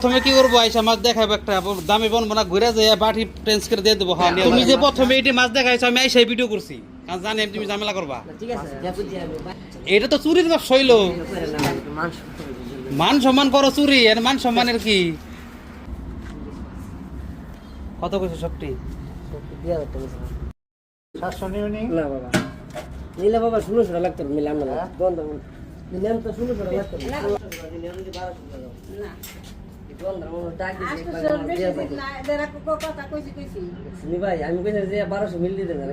প্রথমে কি করব? আইসা মাছ দেখাবো একটা। দামি বনবো না ঘুরে যায় বাটি ট্রেন্স করে দিয়ে দেবো। হ্যাঁ তুমি যে প্রথমে এটি মাছ দেখাইছো আমি আইসাই ভিডিও করছি। কারণ জানি তুমি ঝামেলা করবা। এটা তো চুরির ব্যবসা হইল। মান সম্মান করো চুরি এর মান সম্মানের কি? কত কইছো সবটি তুমি না। বাবা। নিলে বাবা ষোলো ষোলো লাগতো নিলাম না। বন্ধ নিলাম তো ষোলো ষোলো লাগতো না। ভাই আমি কইছি যে বারোশো মিল দিতে না।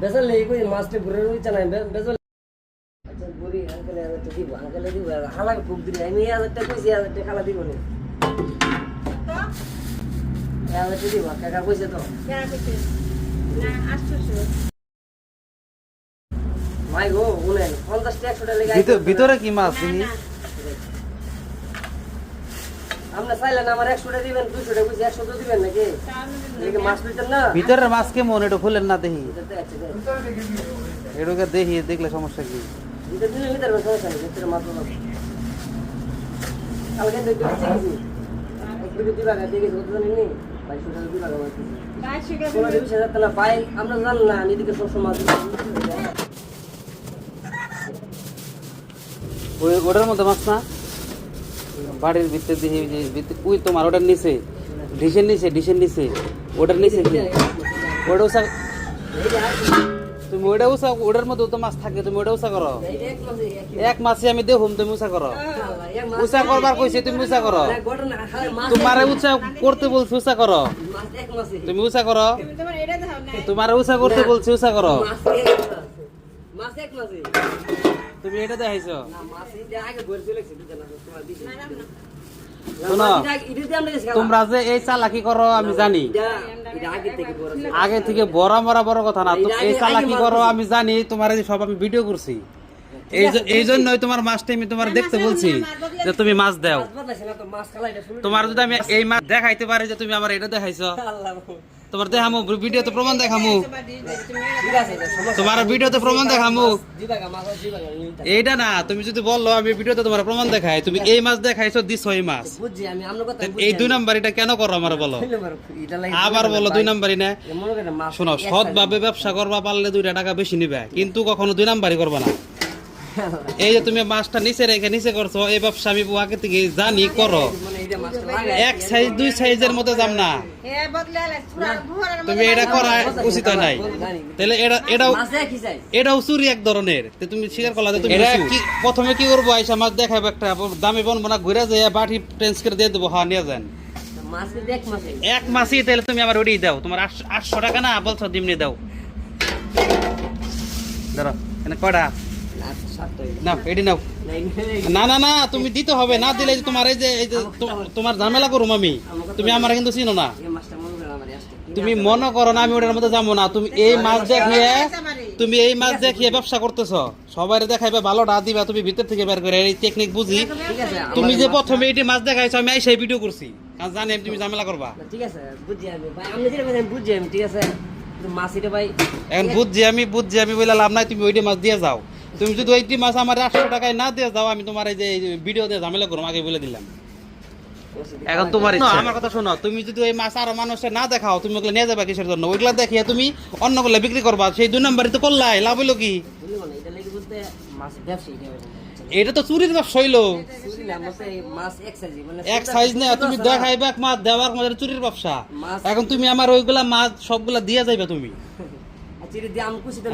বেসাল নেই কই মাছটা ঘুরে রয়েছে না বেসাল আচ্ছা ঘুরি আঙ্কেলে হাজারটা দিব আঙ্কেলে দিব হালাকে ফুক দিলে আমি এই হাজারটা কইছি এই হাজারটা খালা দিব না। এই হাজারটা দিব কাকা কইছে তো। ভাই গো উনেন পঞ্চাশটা একশোটা লেগে ভিতরে কি মাছ আপনি চাইলেন আমার দিবেন বুঝি তো দিবেন নাকি? মাছ না? ভিতরের মাছ কেমন? এটা খুলেন না দেখি। এটাকে দেখি দেখলে সমস্যা কি? দিলে ভিতরে কোনো সমস্যা নেই ভিতরে মাছ কালকে দেখতে পাচ্ছি দিবা। কত নি? দিবা আমরা না এদিকে মাছ ওটার মধ্যে মাছ না? বাড়ির ভিতরে দেখি যে ভিতরে ওই তোমার ওটার নিচে ডিশের নিচে ডিশের নিচে ওটার নিচে? ওটা উষা তুমি ওটা উষা ওটার মধ্যে তো মাছ থাকে তুমি ওটা উষা করো। এক মাসে আমি দেখুম তুমি উষা করো। উষা করবার কইছি তুমি উষা করো। তোমার উষা করতে বলছি উষা করো। মাছ এক মাসে তুমি উষা করো তোমার উষা করতে বলছি উষা করো। মাছ এক মাসে তুমি এটা দেখাইছো? মাছ তোমার দিছে শোনো, তোমরা যে এই চালাকি করো আমি জানি। আগে থেকে বড় মরা বড় কথা না এই চালাকি করো আমি জানি তোমার সব আমি ভিডিও করছি। এই জন্যই তোমার মাছটা আমি তোমার দেখতে বলছি যে তুমি মাছ দাও। মাছ মাছ তোমার যদি আমি এই মাছ দেখাইতে পারি যে তুমি আমার এটা দেখাইছো। আল্লাহ। তোমার দেখামু ভিডিওতে প্রমাণ দেখামু তোমার ভিডিওতে প্রমাণ দেখামু। এইটা না, তুমি যদি বলল, আমি ভিডিওতে তোমার প্রমাণ দেখাই, তুমি এই মাছ দেখাইছো দিস এই মাছ এই দুই। নাম্বার এটা কেন করো আমার বলো আবার বলো দুই। নাম্বারই না শোনো, সৎভাবে ব্যবসা করবা, পারলে দুইটা টাকা বেশি নিবে, কিন্তু কখনো দুই নাম্বারই করবা না এই যে তুমি মাছটা নিচে রেখে নিচে করছ এই ব্যবসা আমি আগে থেকে জানি করো। এক সাইজ দুই সাইজের মধ্যে যাম না। তুমি এটা করা উচিত নাই। তাহলে এটা এটাও এটাও চুরি এক ধরনের। তুমি স্বীকার করলা যে তুমি এটা কি প্রথমে কি করব আইসা মাছ দেখাবো একটা দামি বনবো না ঘুরে যায় বাটি ট্রেন্স করে দিয়ে দেবো হ্যাঁ নিয়ে যান। এক মাসে। মাসই তাহলে তুমি আবার ওটাই দাও। তোমার আটশো টাকা না বলছো দিমনি দাও। ধরো এনে কয়টা? না, এটি নাও। না, না তুমি দিতে হবে না দিলে তোমার এই যে এই যে তোমার ঝামেলা করুম আমি। তুমি আমার কিন্তু চিনো না। এই। তুমি মনে করো না আমি ওটার মধ্যে যাব না। তুমি এই মাছ দেখিয়ে তুমি এই মাছ দেখিয়ে ব্যবসা করতেছ। সবাই দেখাইবে ভালোটা দিবা তুমি ভিতর থেকে বের করে এই টেকনিক বুঝি। তুমি যে প্রথমে এটি মাছ দেখাইছো আমি সেই ভিডিও করছি। কারণ জানি তুমি ঝামেলা করবা। ঠিক আছে আমি। ভাই যেটা আমি ঠিক আছে? মাছ এটা ভাই এখন বুঝছি আমি বুঝছি আমি বলে লাভ নাই তুমি ওইটি মাছ দিয়ে যাও। তুমি যদি ওইটি মাছ আমার আটশো টাকায় না দিয়ে যাও আমি তোমার এই যে ভিডিও দিয়ে ঝামেলা করব আগে বলে দিলাম। এখন তোমার আমার কথা শোনো তুমি যদি ওই মাছ আরও মানুষের না দেখাও তুমি ওগুলো নিয়ে যাবে কিসের জন্য? ওইগুলা দেখিয়ে তুমি অন্যগুলো বিক্রি করবা সেই দুই নম্বরই তো করলাই লাভ হইল কি? এটা তো চুরির ব্যবসা হইল। এক সাইজ না তুমি? দেখাইবে এক মাছ দেওয়ার মধ্যে চুরির ব্যবসা। এখন তুমি আমার ওইগুলা মাছ সবগুলা দিয়ে যাইবে তুমি।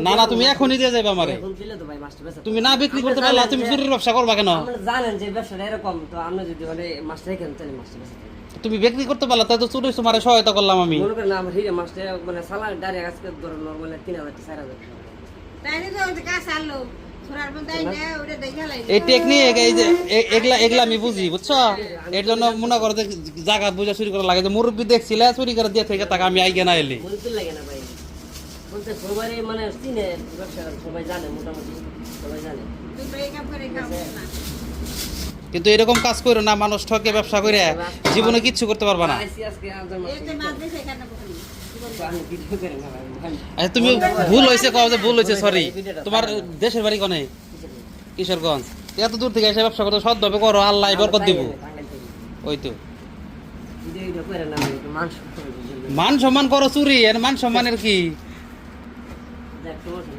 না না তুমি এখনই দিয়ে যাইবে আমারে। এখন দিলে তো ভাই মাছটা তুমি না বিক্রি করতে আপনি পারলা জানেন তুমি চুরির ব্যবসা করবা কেন? জানেন যে ব্যবসাটা এরকম তো আপনি যদি মানে মাছটা রেখেন তাহলে মাছটা তুমি বিক্রি করতে পারলা তাই তো চুরি তোমার সহায়তা করলাম আমি। মনে করেন আমার হিরে মাছটা মানে সালা ডাইরেক্ট আজকে ধরো নর্মালি তিন হাজার চার হাজার। এই টেকনিক এই যে এ- এগুলা এগুলা আমি বুঝি বুঝছ? এর জন্য মনে করো জায়গা বুঝা চুরি করা লাগে। যে মুরব্বী দেখছিল চুরি করে দিয়ে থেকে তাকে আমি আইগে না এলি। বলতে মানে চিনে ব্যবসা সবাই জানে মোটামুটি সবাই জানে। কিন্তু এরকম কাজ করো না মানুষ ঠকে ব্যবসা করে জীবনে কিচ্ছু করতে পারবা না। আইসি আজকে আজ আমি ভিডিও করে না ভাই ভাই আচ্ছা, তুমি ভুল হয়েছে কও যে ভুল হয়েছে সরি তোমার দেশের বাড়ি কনে? কিশোরগঞ্জ। এত দূর থেকে এসে ব্যবসা করতে সৎভাবে করো আল্লাহ বরকত দিব। ওই তো। মান সম্মান করো চুরি আর মান সম্মানের কি? দেখ, সমস্যা